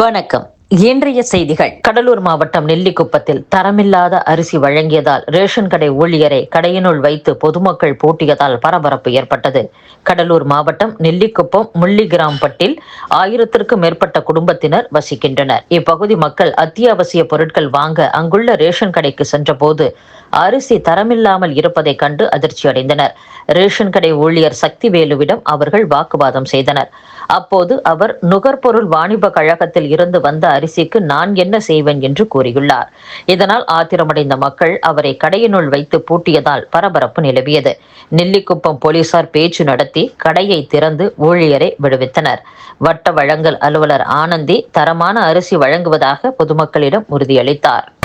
வணக்கம். இன்றைய செய்திகள். கடலூர் மாவட்டம் நெல்லிக்குப்பத்தில் தரமில்லாத அரிசி வழங்கியதால் ரேஷன் கடை ஊழியரை கடையினுள் வைத்து பொதுமக்கள் பூட்டியதால் பரபரப்பு ஏற்பட்டது. கடலூர் மாவட்டம் நெல்லிக்குப்பம் முள்ளிகிராம்பட்டில் ஆயிரத்திற்கும் மேற்பட்ட குடும்பத்தினர் வசிக்கின்றனர். இப்பகுதி மக்கள் அத்தியாவசிய பொருட்கள் வாங்க அங்குள்ள ரேஷன் கடைக்கு சென்றபோது அரிசி தரமில்லாமல் இருப்பதைக் கண்டு அதிர்ச்சி அடைந்தனர் ரேஷன் கடை ஊழியர் சக்திவேலுவிடம் அவர்கள் வாக்குவாதம் செய்தனர். அப்போது அவர் நுகர்பொருள் வாணிப கழகத்தில் இருந்து வந்த அரிசிக்கு நான் என்ன செய்வேன் என்று கூறியுள்ளார். இதனால் ஆத்திரமடைந்த மக்கள் அவரை கடையினுள் வைத்து பூட்டியதால் பரபரப்பு நிலவியது. நெல்லிக்குப்பம் போலீசார் பேச்சு நடத்தி கடையை திறந்து ஊழியரை விடுவித்தனர். வட்ட வழங்கல் அலுவலர் ஆனந்தி தரமான அரிசி வழங்குவதாக பொதுமக்களிடம் உறுதியளித்தார்.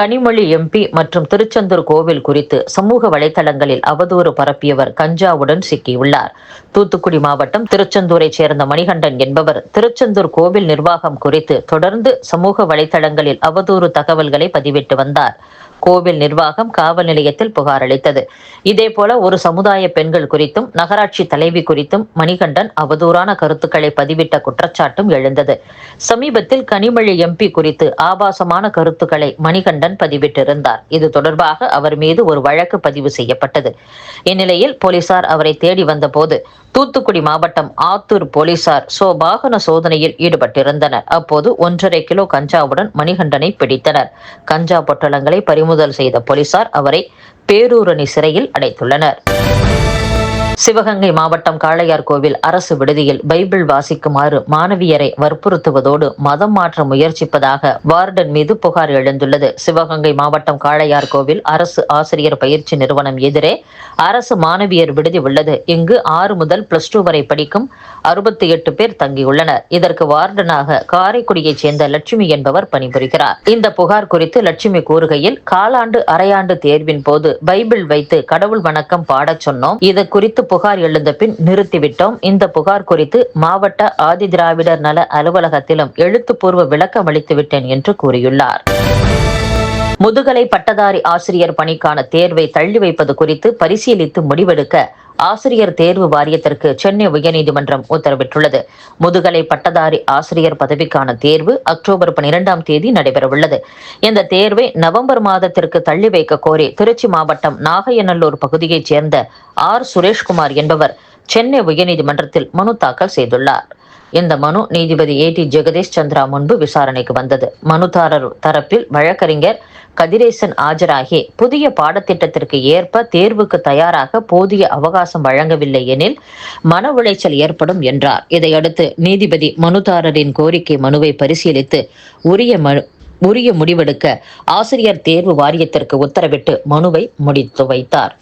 கனிமொழி எம்பி மற்றும் திருச்செந்தூர் கோவில் குறித்து சமூக வலைதளங்களில் அவதூறு பரப்பியவர் கஞ்சாவுடன் சிக்கியுள்ளார். தூத்துக்குடி மாவட்டம் திருச்செந்தூரைச் சேர்ந்த மணிகண்டன் என்பவர் திருச்செந்தூர் கோவில் நிர்வாகம் குறித்து தொடர்ந்து சமூக வலைதளங்களில் அவதூறு தகவல்களை பதிவிட்டு வந்தார். கோவில் நிர்வாகம் காவல் நிலையத்தில் புகார் அளித்தது. இதேபோல ஒரு சமுதாய பெண்கள் குறித்தும் நகராட்சி தலைவி குறித்தும் மணிகண்டன் அவதூறான கருத்துக்களை பதிவிட்ட குற்றச்சாட்டும் எழுந்தது. சமீபத்தில் கனிமொழி எம்பி குறித்து ஆபாசமான கருத்துக்களை மணிகண்டன் பதிவிட்டிருந்தார். இது தொடர்பாக அவர் மீது ஒரு வழக்கு பதிவு செய்யப்பட்டது. இந்நிலையில் போலீசார் அவரை தேடி வந்தபோது தூத்துக்குடி மாவட்டம் ஆத்தூர் போலீசார் சோ வாகன சோதனையில் ஈடுபட்டிருந்தனர். அப்போது ஒன்றரை கிலோ கஞ்சாவுடன் மணிகண்டனை பிடித்தனர். கஞ்சா பொட்டலங்களை பறிமுதல் செய்த போலீசார் அவரை பேரூரணி சிறையில் அடைத்துள்ளனர். சிவகங்கை மாவட்டம் காளையார் கோவில் அரசு விடுதியில் பைபிள் வாசிக்குமாறு மாணவியரை வற்புறுத்துவதோடு மதம் மாற்ற முயற்சிப்பதாக வார்டன் மீது புகார் எழுந்துள்ளது. சிவகங்கை மாவட்டம் காளையார் கோவில் அரசு ஆசிரியர் பயிற்சி நிறுவனம் எதிரே அரசு மாணவியர் விடுதி உள்ளது. இங்கு ஆறு முதல் பிளஸ் டூ வரை படிக்கும் அறுபத்தி எட்டு பேர் தங்கியுள்ளனர். இதற்கு வார்டனாக காரைக்குடியைச் சேர்ந்த லட்சுமி என்பவர் பணிபுரிகிறார். இந்த புகார் குறித்து லட்சுமி கூறுகையில் காலாண்டு அரையாண்டு தேர்வின் போது பைபிள் வைத்து கடவுள் வணக்கம் பாடச் சொன்னோம். இது குறித்து புகார் எழுந்த பின் நிறுத்திவிட்டோம். இந்த புகார் குறித்து மாவட்ட ஆதி திராவிடர் நல அலுவலகத்திலும் எழுத்துப்பூர்வ விளக்கம் அளித்து விட்டேன் என்று கூறியுள்ளார். முதுகலை பட்டதாரி ஆசிரியர் பணிக்கான தேர்வை தள்ளி வைப்பது குறித்து பரிசீலித்து முடிவெடுக்க ஆசிரியர் தேர்வு வாரியத்திற்கு சென்னை உயர்நீதிமன்றம் உத்தரவிட்டுள்ளது. முதுகலை பட்டதாரி ஆசிரியர் பதவிக்கான தேர்வு அக்டோபர் பனிரெண்டாம் தேதி நடைபெறவுள்ளது. இந்த தேர்வை நவம்பர் மாதத்திற்கு தள்ளி வைக்க கோரி திருச்சி மாவட்டம் நாகையநல்லூர் பகுதியைச் சேர்ந்த ஆர். சுரேஷ்குமார் என்பவர் சென்னை உயர்நீதிமன்றத்தில் மனு தாக்கல் செய்துள்ளார். இந்த மனு நீதிபதி ஏ டி ஜெகதீஷ் சந்திரா முன்பு விசாரணைக்கு வந்தது. மனுதாரர் தரப்பில் வழக்கறிஞர் கதிரேசன் ஆஜராகி புதிய பாடத்திட்டத்திற்கு ஏற்ப தேர்வுக்கு தயாராக போதிய அவகாசம் வழங்கவில்லை எனில் மன உளைச்சல் ஏற்படும் என்றார். இதையடுத்து நீதிபதி மனுதாரரின் கோரிக்கை மனுவை பரிசீலித்து உரிய மனு உரிய முடிவெடுக்க ஆசிரியர் தேர்வு வாரியத்திற்கு உத்தரவிட்டு மனுவை முடித்து வைத்தார்.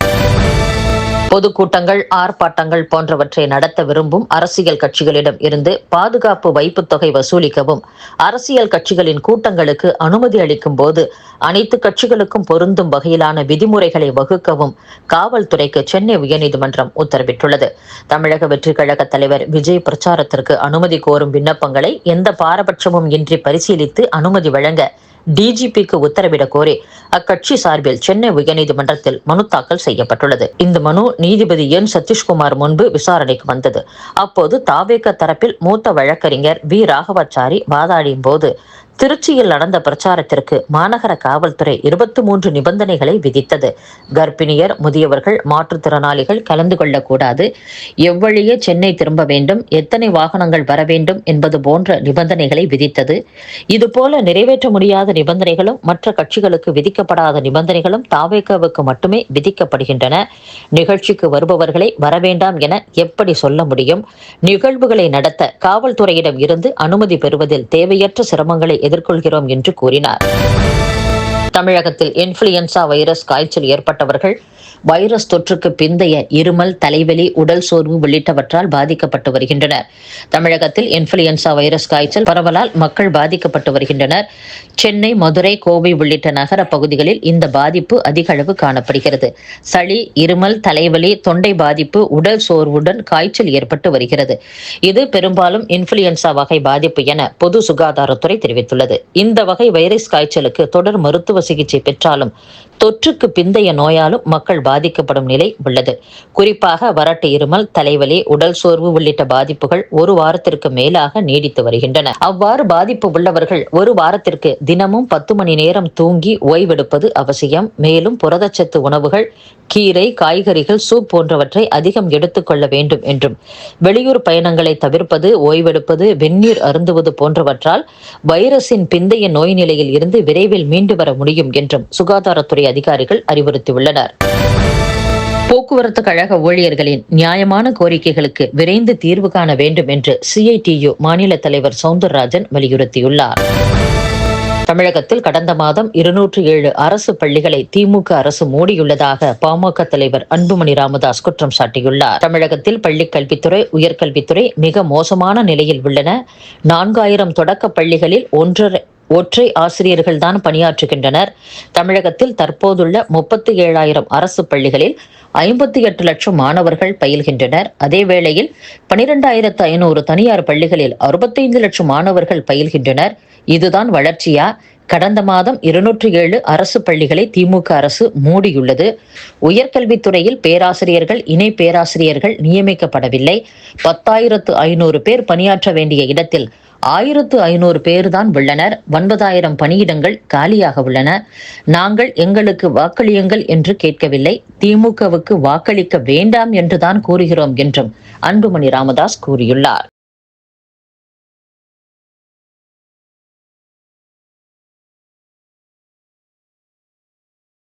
பொதுக்கூட்டங்கள் ஆர்ப்பாட்டங்கள் போன்றவற்றை நடத்த விரும்பும் அரசியல் கட்சிகளிடம் இருந்து பாதுகாப்பு வைப்பு தொகை வசூலிக்கவும். அரசியல் கட்சிகளின் கூட்டங்களுக்கு அனுமதி அளிக்கும் போது அனைத்து கட்சிகளுக்கும் பொருந்தும் வகையிலான விதிமுறைகளை வகுக்கவும் காவல்துறைக்கு சென்னை உயர்நீதிமன்றம் உத்தரவிட்டுள்ளது. தமிழக வெற்றிக் கழக தலைவர் விஜய் பிரச்சாரத்திற்கு அனுமதி கோரும் விண்ணப்பங்களை எந்த பாரபட்சமும் இன்றி பரிசீலித்து அனுமதி வழங்க டிஜிபிக்கு உத்தரவிட கோரி அக்கட்சி சார்பில் சென்னை உயர்நீதிமன்றத்தில் மனு தாக்கல் செய்யப்பட்டுள்ளது. இந்த மனு நீதிபதி என். சதீஷ்குமார் முன்பு விசாரணைக்கு வந்தது. அப்போது தாவேக தரப்பில் மூத்த வழக்கறிஞர் வி. ராகவாச்சாரி வாதாடியும் போது திருச்சியில் நடந்த பிரச்சாரத்திற்கு மாநகர காவல்துறை இருபத்தி மூன்று நிபந்தனைகளை விதித்தது. கர்ப்பிணியர் முதியவர்கள் மாற்றுத்திறனாளிகள் கலந்து கொள்ளக்கூடாது. எவ்வழியே சென்னை திரும்ப வேண்டும் எத்தனை வாகனங்கள் வர வேண்டும் என்பது போன்ற நிபந்தனைகளை விதித்தது. இதுபோல நிறைவேற்ற முடியாத நிபந்தனைகளும் மற்ற கட்சிகளுக்கு விதிக்கப்படாத நிபந்தனைகளும் தாவேக்காவுக்கு மட்டுமே விதிக்கப்படுகின்றன. நிகழ்ச்சிக்கு வருபவர்களை வரவேண்டாம் என எப்படி சொல்ல முடியும்? நிகழ்வுகளை நடத்த காவல்துறையிடம் இருந்து அனுமதி பெறுவதில் தேவையற்ற சிரமங்களை எதிர்கொள்கிறோம் என்று கூறினார். தமிழகத்தில் இன்ஃபுளுயன்சா வைரஸ் காய்ச்சல் ஏற்பட்டவர்கள் வைரஸ் தொற்றுக்கு பிந்தைய இருமல் தலைவலி உடல் சோர்வு உள்ளிட்டவற்றால் பாதிக்கப்பட்டு வருகின்றனர். தமிழகத்தில் இன்ஃபுளுயன்சா வைரஸ் காய்ச்சல் பரவலால் மக்கள் பாதிக்கப்பட்டு வருகின்றனர். சென்னை மதுரை கோவை உள்ளிட்ட நகர பகுதிகளில் இந்த பாதிப்பு அதிக அளவு காணப்படுகிறது. சளி இருமல் தலைவலி தொண்டை பாதிப்பு உடல் சோர்வுடன் காய்ச்சல் ஏற்பட்டு வருகிறது. இது பெரும்பாலும் இன்ஃபுளுயன்சா வகை பாதிப்பு என பொது சுகாதாரத்துறை தெரிவித்துள்ளது. இந்த வகை வைரஸ் காய்ச்சலுக்கு தொடர் மருத்துவ சிகிச்சை பெற்றாலும் தொற்றுக்கு பிந்தைய நோயாலும் மக்கள் பாதிக்கப்படும் நிலை உள்ளது. குறிப்பாக வறட்டு இருமல் தலைவலி உடல் சோர்வு உள்ளிட்ட பாதிப்புகள் ஒரு வாரத்திற்கு மேலாக நீடித்து வருகின்றன. அவ்வாறு பாதிப்பு உள்ளவர்கள் ஒரு வாரத்திற்கு தினமும் பத்து மணி நேரம் தூங்கி ஓய்வெடுப்பது அவசியம். மேலும் புரதச்சத்து உணவுகள் கீரை காய்கறிகள் சூப் போன்றவற்றை அதிகம் எடுத்துக்கொள்ள வேண்டும் என்றும். வெளியூர் பயணங்களை தவிர்ப்பது ஓய்வெடுப்பது வெந்நீர் அருந்துவது போன்றவற்றால் வைரஸின் பிந்தைய நோய் நிலையில் இருந்து விரைவில் மீண்டு வர முடியும் என்றும் சுகாதாரத்துறை அதிகாரிகள் அறிவுறுத்தியுள்ளனர். போக்குவரத்து கழக ஊழியர்களின் நியாயமான கோரிக்கைகளுக்கு விரைந்து தீர்வு காண வேண்டும் என்று சிஐடியு மாநில தலைவர் சவுந்தரராஜன் வலியுறுத்தியுள்ளார். தமிழகத்தில் கடந்த மாதம் இருநூற்று ஏழு அரசு பள்ளிகளை திமுக அரசு மூடியுள்ளதாக பாமக தலைவர் அன்புமணி ராமதாஸ் குற்றம் சாட்டியுள்ளார். தமிழகத்தில் பள்ளிக் கல்வித்துறை உயர்கல்வித்துறை மிக மோசமான நிலையில் உள்ளன. நான்காயிரம் தொடக்க பள்ளிகளில் ஒன்றரை ஒற்றை ஆசிரியர்கள் தான் பணியாற்றுகின்றனர். தமிழகத்தில் தற்போதுள்ள முப்பத்தி ஏழாயிரம் அரசு பள்ளிகளில் ஐம்பத்தி எட்டு லட்சம் மாணவர்கள் பயில்கின்றனர். அதே வேளையில் பனிரெண்டாயிரத்து ஐநூறு தனியார் பள்ளிகளில் அறுபத்தைந்து லட்சம் மாணவர்கள் பயில்கின்றனர். இதுதான் வளர்ச்சியா? கடந்த மாதம் இருநூற்றி ஏழு அரசு பள்ளிகளை திமுக அரசு மூடியுள்ளது. உயர்கல்வித்துறையில் பேராசிரியர்கள் இணை பேராசிரியர்கள் நியமிக்கப்படவில்லை. பத்தாயிரத்து ஐநூறு பேர் பணியாற்ற வேண்டிய இடத்தில் ஆயிரத்து ஐநூறு பேர் தான் உள்ளனர். ஒன்பதாயிரம் பணியிடங்கள் காலியாக உள்ளன. நாங்கள் எங்களுக்கு வாக்களியுங்கள் என்று கேட்கவில்லை. திமுகவுக்கு வாக்களிக்க வேண்டாம் என்றுதான் கூறுகிறோம் என்றும் அன்புமணி ராமதாஸ் கூறியுள்ளார்.